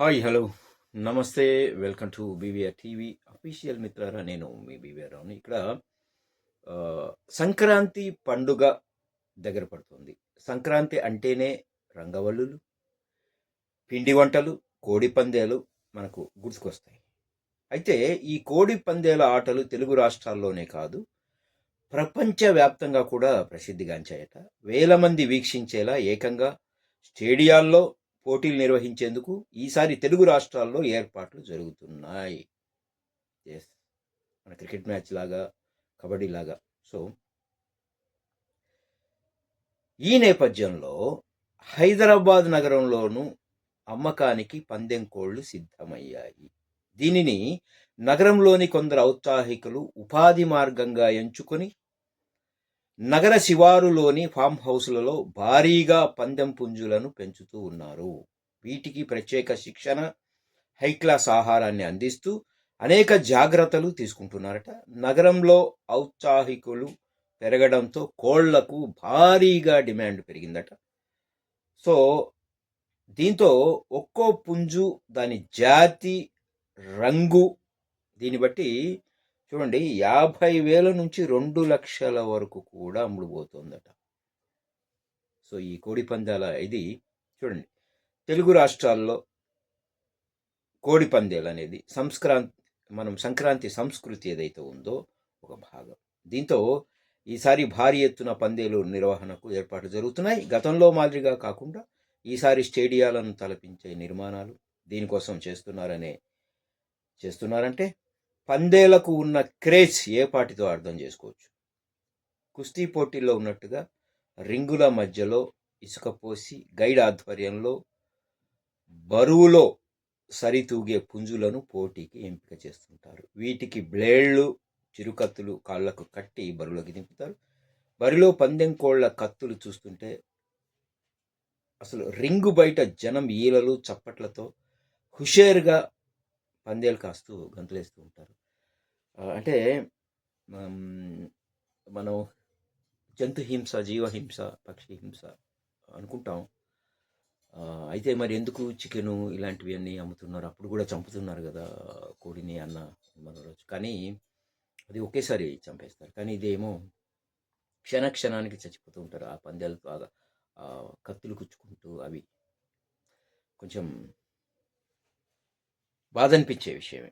Hi hello. Namaste welcome to BVR TV. Official మిత్రారా నేను మీ BVR రావుని. ఇక్కడ సంక్రాంతి పండుగ దగ్గర పడుతుంది. సంక్రాంతి అంటేనే రంగవల్లులు పిండి వంటలు కోడి పందేలు మనకు గుర్తుకొస్తాయి. అయితే ఈ కోడి పందేల ఆటలు తెలుగు రాష్ట్రాల్లోనే కాదు ప్రపంచవ్యాప్తంగా కూడా ప్రసిద్ధిగాంచాయట. వేల మంది వీక్షించేలా ఏకంగా స్టేడియాల్లో పోటీలు నిర్వహించేందుకు ఈసారి తెలుగు రాష్ట్రాల్లో ఏర్పాట్లు జరుగుతున్నాయి. ఎస్ మన క్రికెట్ మ్యాచ్ లాగా కబడ్డీ లాగా. సో ఈ నేపథ్యంలో హైదరాబాద్ నగరంలోనూ అమ్మకానికి పందెం కోళ్ళు సిద్ధమయ్యాయి. దీనిని నగరంలోని కొందరు ఔత్సాహికులు ఉపాధి మార్గంగా ఎంచుకొని నగర శివారులోని ఫామ్ హౌస్లలో భారీగా పందెం పుంజులను పెంచుతూ ఉన్నారు. వీటికి ప్రత్యేక శిక్షణ హైక్లాస్ ఆహారాన్ని అందిస్తూ అనేక జాగ్రత్తలు తీసుకుంటున్నారట. నగరంలో ఔత్సాహికులు పెరగడంతో కోళ్ళకు భారీగా డిమాండ్ పెరిగిందట. సో దీంతో ఒక్కో పుంజు దాని జాతి రంగు దీన్ని బట్టి చూడండి యాభై వేల నుంచి రెండు లక్షల వరకు కూడా అమ్ముడుపోతుందట సో ఈ కోడి పందాల ఇది చూడండి తెలుగు రాష్ట్రాల్లో కోడి పందేలు అనేది సంస్క్రాంతి మనం సంక్రాంతి సంస్కృతి ఏదైతే ఉందో ఒక భాగం. దీంతో ఈసారి భారీ ఎత్తున పందేలు నిర్వహణకు ఏర్పాట్లు జరుగుతున్నాయి. గతంలో మాదిరిగా కాకుండా ఈసారి స్టేడియాలను తలపించే నిర్మాణాలు దీనికోసం చేస్తున్నారనే చేస్తున్నారంటే పందేలకు ఉన్న క్రేజ్ ఏ పాటితో అర్థం చేసుకోవచ్చు? కుస్తీ పోటీల్లో ఉన్నట్టుగా రింగుల మధ్యలో ఇసుక పోసి గైడ్ ఆధ్వర్యంలో బరువులో సరితూగే పుంజులను పోటీకి ఎంపిక చేస్తుంటారు. వీటికి బ్లేళ్ళు చిరుకత్తులు కాళ్ళకు కట్టి బరువులోకి దింపుతారు. బరిలో పందెం కోళ్ళ కత్తులు చూస్తుంటే అసలు రింగు బయట జనం ఈలలు చప్పట్లతో హుషేరుగా పందేలు కాస్తూ గంతులేస్తూ ఉంటారు. అంటే మనం జంతు హింస జీవహింస పక్షి హింస అనుకుంటాం. అయితే మరి ఎందుకు చికెను ఇలాంటివి అన్నీ అమ్ముతున్నారు? అప్పుడు కూడా చంపుతున్నారు కదా కోడిని అన్న మనరోజు కానీ అది ఒకేసారి చంపేస్తారు. కానీ ఇదేమో క్షణ క్షణానికి చచ్చిపోతూ ఉంటారు. ఆ పందేలతో కత్తులు కుచ్చుకుంటూ అవి కొంచెం బాధ అనిపించే విషయమే.